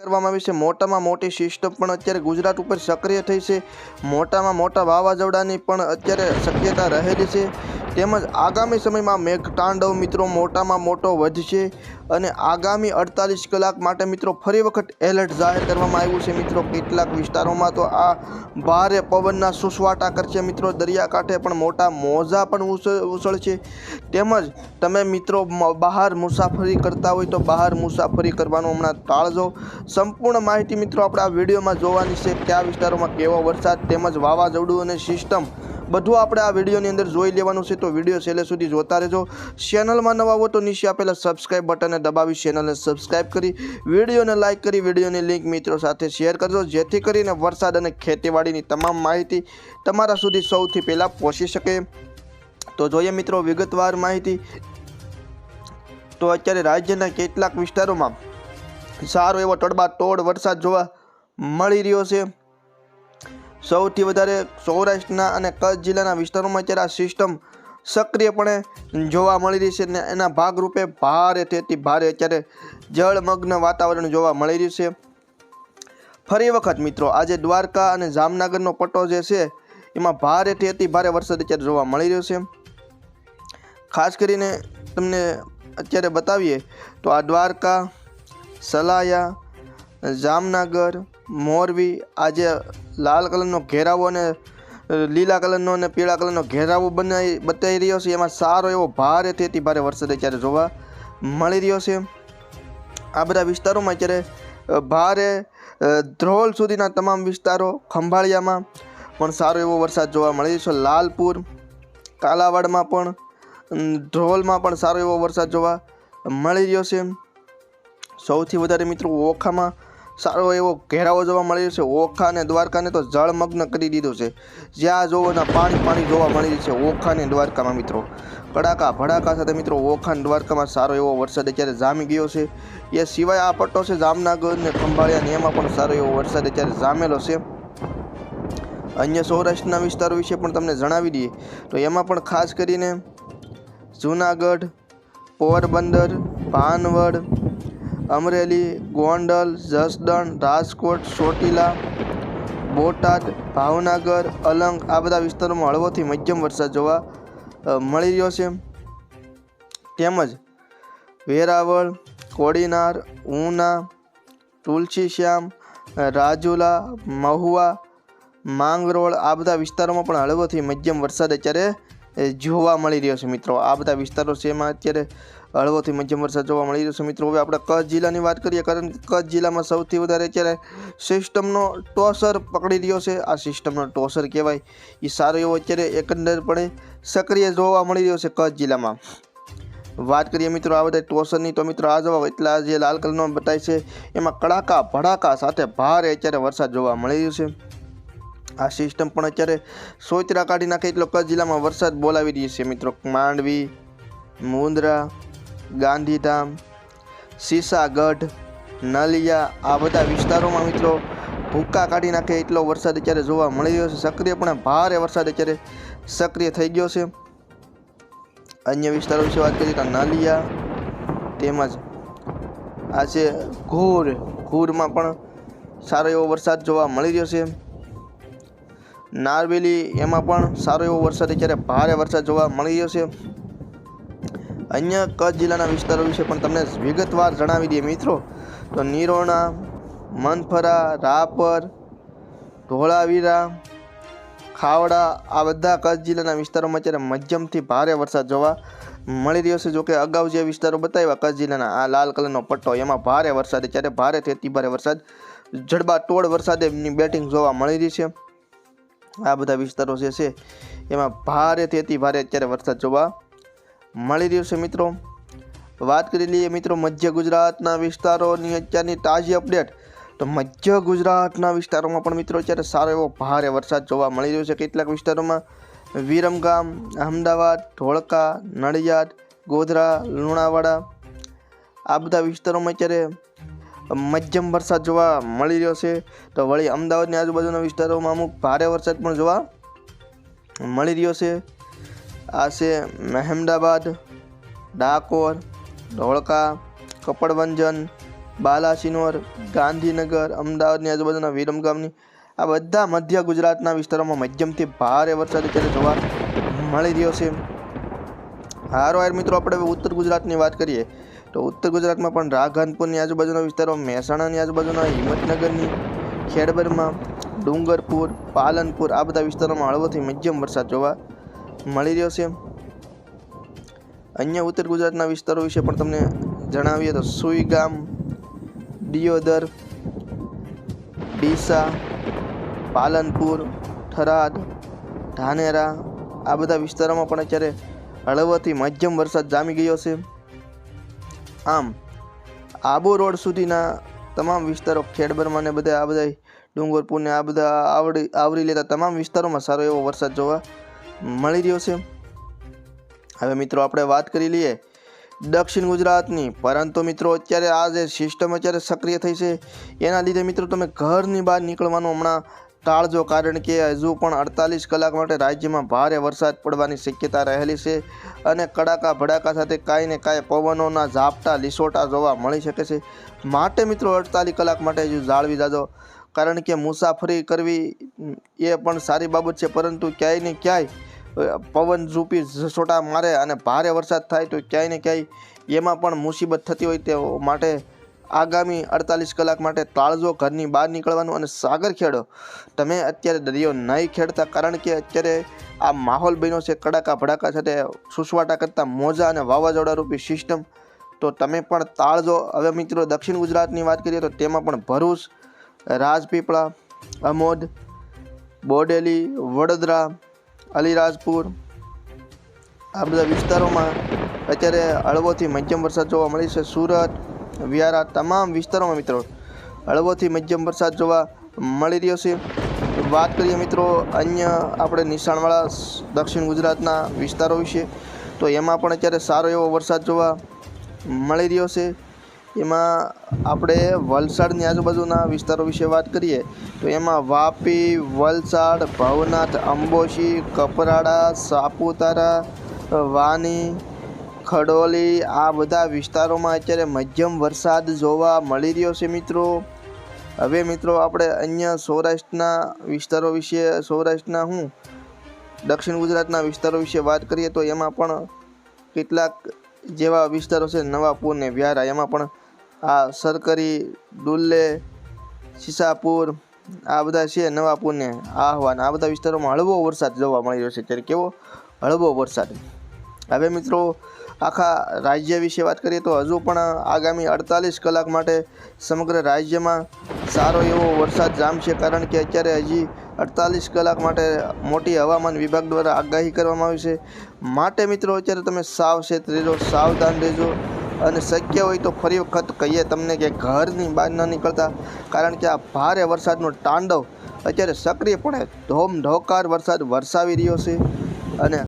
કરવામાં આવી છે. મોટામાં મોટી સિસ્ટમ પણ અત્યારે ગુજરાત ઉપર સક્રિય થઈ છે. મોટામાં મોટા વાવાઝોડાની પણ અત્યારે શક્યતા રહેલી છે. તેમજ આગામી સમયમાં મેઘતાંડવ મિત્રો મોટામાં મોટો વધશે અને આગામી અડતાલીસ કલાક માટે મિત્રો ફરી વખત એલર્ટ જાહેર કરવામાં આવ્યું છે. મિત્રો, કેટલાક વિસ્તારોમાં તો આ ભારે પવનના સુસવાટા કરશે. મિત્રો, દરિયાકાંઠે પણ મોટા મોજા પણ ઉછ- ઉછળશે તેમજ તમે મિત્રો બહાર મુસાફરી કરતા હોય તો બહાર મુસાફરી કરવાનું હમણાં ટાળજો. સંપૂર્ણ માહિતી મિત્રો આપણે આ વિડીયોમાં જોવાની છે. કયા વિસ્તારોમાં કેવો વરસાદ તેમજ વાવાઝોડું અને સિસ્ટમ બધું આપણે આ વિડીયોની અંદર જોઈ લેવાનું છે, તો વીડિયો છેલ્લે સુધી જોતા રહેજો. ચેનલમાં નવા હો તો નીચે આપેલા સબસ્ક્રાઈબ બટનને દબાવી ચેનલને સબસ્ક્રાઈબ કરી, વિડીયોને લાઇક કરી, વિડીયોની લિંક મિત્રો સાથે શેર કરજો, જેથી કરીને વરસાદ અને ખેતીવાડીની તમામ માહિતી તમારા સુધી સૌથી પહેલાં પહોંચી શકે. તો જોઈએ મિત્રો વિગતવાર માહિતી. તો અત્યારે રાજ્યના કેટલાક વિસ્તારોમાં સારો એવો તડબાતોડ વરસાદ જોવા મળી રહ્યો છે. સૌથી વધારે સૌરાષ્ટ્રના અને કચ્છ જિલ્લાના વિસ્તારોમાં અત્યારે આ સિસ્ટમ સક્રિયપણે જોવા મળી રહી છે અને એના ભાગરૂપે ભારે તેથી ભારે અત્યારે જળમગ્ન વાતાવરણ જોવા મળી રહ્યું છે. ફરી વખત મિત્રો, આજે દ્વારકા અને જામનગરનો પટ્ટો જે છે, એમાં ભારેથી અતિ ભારે વરસાદ અત્યારે જોવા મળી રહ્યો છે. ખાસ કરીને તમને અત્યારે બતાવીએ તો આ દ્વારકા, સલાયા જામનગર, મોરબી, આજે લાલ કલરનો ઘેરાવો અને લીલા કલરનો અને પીળા કલરનો ઘેરાવો બનાવી બતાવી રહ્યો છે. એમાં સારો એવો ભારે તેથી ભારે વરસાદ અત્યારે જોવા મળી રહ્યો છે. આ બધા વિસ્તારોમાં અત્યારે ભારે ધ્રોલ સુધીના તમામ વિસ્તારો ખંભાળિયામાં પણ સારો એવો વરસાદ જોવા મળી રહ્યો છે. લાલપુર, કાલાવાડમાં પણ ધ્રોલમાં પણ સારો એવો વરસાદ જોવા મળી રહ્યો છે. સૌથી વધારે મિત્રો ઓખામાં સારો એવો ઘેરાવો જોવા મળ્યો છે. ઓખા અને દ્વારકાને તો જળમગ્ન કરી દીધું છે. જ્યાં જોવો ના પાણી પાણી જોવા મળી છે ઓખા અને દ્વારકામાં મિત્રો. કડાકા ભડાકા સાથે મિત્રો ઓખા અને દ્વારકામાં સારો એવો વરસાદ અત્યારે જામી ગયો છે. એ સિવાય આ પટ્ટો છે જામનગર ને ખંભાળિયા ને એમાં પણ સારો એવો વરસાદ અત્યારે જામેલો છે. અન્ય સૌરાષ્ટ્રના વિસ્તારો વિશે પણ તમને જણાવી દઈએ. તો એમાં પણ ખાસ કરીને જૂનાગઢ, પોરબંદર ભાનવડ અમરેલી, ગોંડલ, જસદણ, રાજકોટ, ચોટીલા, બોટાદ, ભાવનગર, અલંગ આ બધા વિસ્તારોમાં હળવોથી મધ્યમ વરસાદ જોવા મળી રહ્યો છે. તેમજ વેરાવળ, કોડીનાર, ઉના તુલસીશ્યામ રાજુલા, મહુવા, માંગરોળ આ બધા વિસ્તારોમાં પણ હળવોથી મધ્યમ વરસાદ અત્યારે જોવા મળી રહ્યો છે મિત્રો. આ બધા વિસ્તારો છે એમાં અત્યારે હળવોથી મધ્યમ વરસાદ જોવા મળી રહ્યો છે મિત્રો. હવે આપણે કચ્છ જિલ્લાની વાત કરીએ, કારણ કે કચ્છ જિલ્લામાં સૌથી વધારે અત્યારે સિસ્ટમનો ટોસર પકડી રહ્યો છે. આ સિસ્ટમનો ટોસર કહેવાય. એ સારો એવો અત્યારે એકંદરપણે સક્રિય જોવા મળી રહ્યો છે કચ્છ જિલ્લામાં. વાત કરીએ મિત્રો આ બધા ટોસરની, તો મિત્રો આ જવાબ એટલા જે લાલ કલરનો બતાય છે. એમાં કડાકા ભડાકા સાથે ભારે અત્યારે વરસાદ જોવા મળી રહ્યો છે. આ સિસ્ટમ પણ અત્યારે સોતરા કાઢી નાખે એટલો કચ્છ જિલ્લામાં વરસાદ બોલાવી રહી છે મિત્રો. માંડવી, મુંદ્રા, ગાંધીધામ, સીસાગઢ, નલિયા આ બધા વિસ્તારોમાં મિત્રો ભૂક્કા કાઢી નાખે એટલો વરસાદ અત્યારે જોવા મળી રહ્યો છે. સક્રિયપણે ભારે વરસાદ અત્યારે સક્રિય થઈ ગયો છે. અન્ય વિસ્તારો વિશે વાત કરીએ તો નલિયા તેમજ આ છે ઘોર, ઘોરમાં પણ સારો એવો વરસાદ જોવા મળી રહ્યો છે. નારવેલી એમાં પણ સારો એવો વરસાદ અત્યારે ભારે વરસાદ જોવા મળી રહ્યો છે. અન્ય કચ્છ જિલ્લાના વિસ્તારો વિશે પણ તમને વિગતવાર જણાવી દઈએ મિત્રો. તો નિરોણા, મનફરા, રાપર, ધોળાવીરા, ખાવડા આ બધા કચ્છ જિલ્લાના વિસ્તારોમાં અત્યારે મધ્યમથી ભારે વરસાદ જોવા મળી રહ્યો છે. જોકે અગાઉ જે વિસ્તારો બતાવ્યા, કચ્છ જિલ્લાના આ લાલ કલરનો પટ્ટો, એમાં ભારે વરસાદ અત્યારે ભારે અતિ ભારે વરસાદ, જડબાતોડ વરસાદની બેટિંગ જોવા મળી રહી છે. આ બધા વિસ્તારો જે છે, એમાં ભારેથી અતિ ભારે અત્યારે વરસાદ જોવા મળી રહ્યો છે મિત્રો. વાત કરી લઈએ મિત્રો મધ્ય ગુજરાતના વિસ્તારોની અત્યારની તાજી અપડેટ તો મધ્ય ગુજરાતના વિસ્તારોમાં પણ મિત્રો અત્યારે સારો એવો ભારે વરસાદ જોવા મળી રહ્યો છે. કેટલાક વિસ્તારોમાં વિરમગામ, અમદાવાદ, ધોળકા, નડિયાદ, ગોધરા, લુણાવાડા આ બધા વિસ્તારોમાં અત્યારે મધ્યમ વરસાદ જોવા મળી રહ્યો છે. તો વળી અમદાવાદની આજુબાજુના વિસ્તારોમાં અમુક ભારે વરસાદ પણ જોવા મળી રહ્યો છે. આ છે મહેમદાબાદ, ડાકોર, ધોળકા, કપડવંજન, બાલાસિનોર, ગાંધીનગર, અમદાવાદની આજુબાજુના વિરમગામની આ બધા મધ્ય ગુજરાતના વિસ્તારોમાં મધ્યમથી ભારે વરસાદ અત્યારે જોવા મળી રહ્યો છે. હારો યાર મિત્રો, આપણે ઉત્તર ગુજરાતની વાત કરીએ. તો ઉત્તર ગુજરાતમાં પણ રાઘાનપુરની આજુબાજુના વિસ્તારો મહેસાણાની આજુબાજુના હિંમતનગરની, ખેડબરમાં, ડુંગરપુર, પાલનપુર આ બધા વિસ્તારોમાં હળવોથી મધ્યમ વરસાદ જોવા મળી રહ્યો છે. અન્ય ઉત્તર ગુજરાતના વિસ્તારો વિશે પણ તમને જણાવીએ તો સુઈગામ દિયોદર, ડીસા, પાલનપુર, થરાદ, ધાનેરા આ બધા વિસ્તારોમાં પણ અત્યારે હળવોથી મધ્યમ વરસાદ જામી ગયો છે. આમ, આબુ રોડ સુધીના તમામ વિસ્તારો ખેડબરમાં ને બધા આ બધા ડુંગરપુરને આ બધા આવડી, આવરી લેતા તમામ વિસ્તારોમાં સારો એવો વરસાદ જોવા મળી રહ્યો છે. હવે મિત્રો આપણે વાત કરી લઈએ દક્ષિણ ગુજરાતની. પરંતુ મિત્રો અત્યારે આ જે સિસ્ટમ અત્યારે સક્રિય થઈ છે, એના લીધે મિત્રો તમે ઘરની બહાર નીકળવાનું હમણાં ટાળજો, કારણ કે હજુ પણ અડતાલીસ કલાક માટે રાજ્યમાં ભારે વરસાદ પડવાની શક્યતા રહેલી છે અને કડાકા ભડાકા સાથે કાંઈ ને કાંઈ પવનોના ઝાપટા, લીસોટા જોવા મળી શકે છે. માટે મિત્રો અડતાલીસ કલાક માટે હજુ જાળવી જાજો, કારણ કે મુસાફરી કરવી એ પણ સારી બાબત છે, પરંતુ ક્યાંય ને ક્યાંય પવન ઝૂપી ઝસોટા મારે અને ભારે વરસાદ થાય તો ક્યાંય ને ક્યાંય એમાં પણ મુસીબત થતી હોય તે માટે આગામી અડતાલીસ કલાક માટે ટાળજો ઘરની બહાર નીકળવાનું અને સાગર ખેડો. તમે અત્યારે દરિયો નહીં ખેડતા કારણ કે અત્યારે આ માહોલ બન્યો છે કડાકા ભડાકા સાથે, સુસવાટા કરતા મોજા અને વાવાઝોડા રૂપી સિસ્ટમ તો તમે પણ તાળજો. હવે મિત્રો દક્ષિણ ગુજરાતની વાત કરીએ તો તેમાં પણ ભરૂચ, રાજપીપળા, અમોદ, બોડેલી, વડોદરા, અલીરાજપુર, આ બધા વિસ્તારોમાં અત્યારે હળવોથી મધ્યમ વરસાદ જોવા મળી છે. સુરત વ્યારા તમામ વિસ્તારોમાં મિત્રો હળવોથી મધ્યમ વરસાદ જોવા મળી રહ્યો છે. વાત કરીએ મિત્રો અન્ય આપણે નિશાણવાળા દક્ષિણ ગુજરાતના વિસ્તારો વિશે, તો એમાં પણ અત્યારે સારો એવો વરસાદ જોવા મળી રહ્યો છે. એમાં આપણે વલસાડની આજુબાજુના વિસ્તારો વિશે વાત કરીએ, તો એમાં વાપી, વલસાડ, ભવનાથ, અંબોશી, કપરાડા, સાપુતારા, વાની ખડોલી, આ બધા વિસ્તારોમાં અત્યારે મધ્યમ વરસાદ જોવા મળી રહ્યો છે મિત્રો. હવે મિત્રો આપણે અન્ય સૌરાષ્ટ્રના વિસ્તારો વિશે, સૌરાષ્ટ્રના હું, દક્ષિણ ગુજરાતના વિસ્તારો વિશે વાત કરીએ તો એમાં પણ કેટલાક જેવા વિસ્તારો છે, નવાપુર ને વ્યારા. એમાં પણ આ સરકરી, ડુલ્લે સીસાપુર આ બધા છે નવાપુર ને આહવાન. આ બધા વિસ્તારોમાં હળવો વરસાદ જોવા મળી રહ્યો છે. ત્યારે કેવો? હળવો વરસાદ. હવે મિત્રો, આખા રાજ્ય વિશે વાત કરીએ તો હજુ પણ આગામી અડતાલીસ કલાક માટે સમગ્ર રાજ્યમાં સારો એવો વરસાદ જામશે કારણ કે અત્યારે હજી અડતાલીસ કલાક માટે મોટી હવામાન વિભાગ દ્વારા આગાહી કરવામાં આવી છે. માટે મિત્રો, અત્યારે તમે સાવચેત રહેજો, સાવધાન રહેજો અને શક્ય હોય તો ફરી વખત કહીએ તમને કે ઘરની બહાર ન નીકળતા. કારણ કે આ ભારે વરસાદનો તાંડવ અત્યારે સક્રિયપણે ધોમ ધોકાર વરસાદ વરસાવી રહ્યો છે અને